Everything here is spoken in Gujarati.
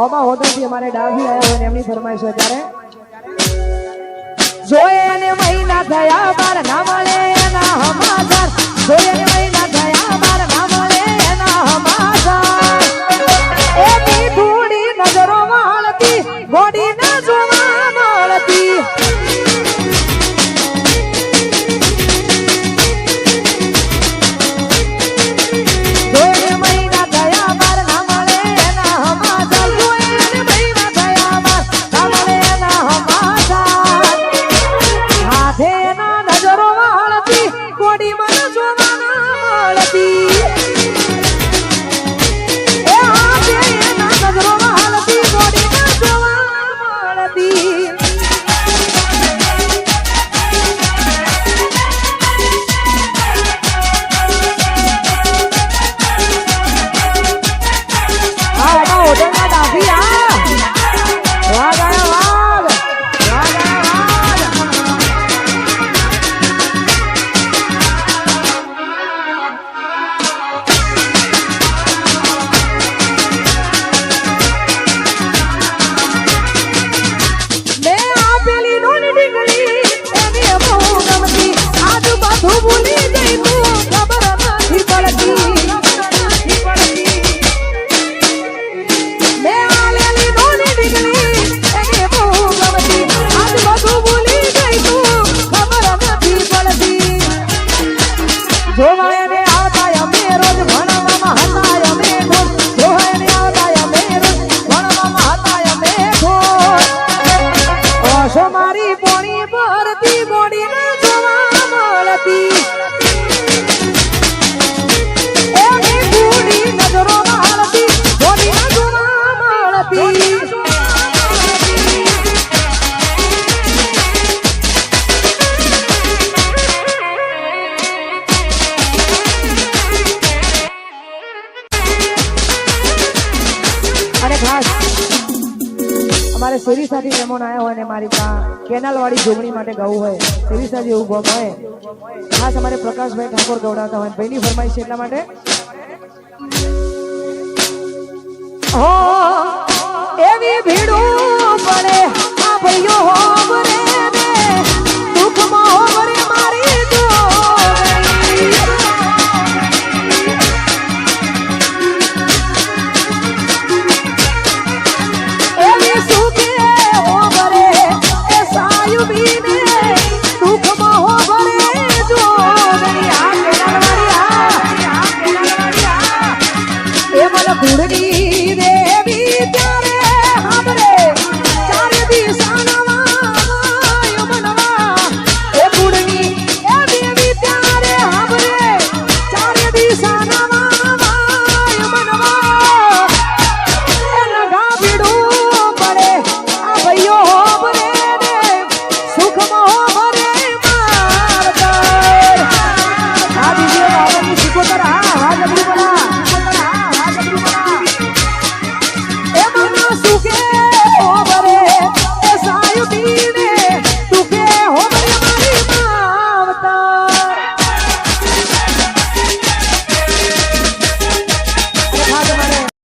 ઓબા હોટલથી અમારે ડાભી આવ્યા અને એમની ફરમાઈશ અત્યારે જોયે ને મહિના થયા બાર ના મળે, ના હમા મારે શેરીસાથી મહેમાન આવ્યો હોય ને મારી ત્યાં કેનાલવાળી જોગણી માટે ગવું હોય શેરીસાથી એવું ગોમ હોય. ખાસ અમારે પ્રકાશભાઈ ઠાકોર ગવડાવતા હોય ભાઈની છે એટલા માટે. એવી ભીડું પડે. મારા ઘોડની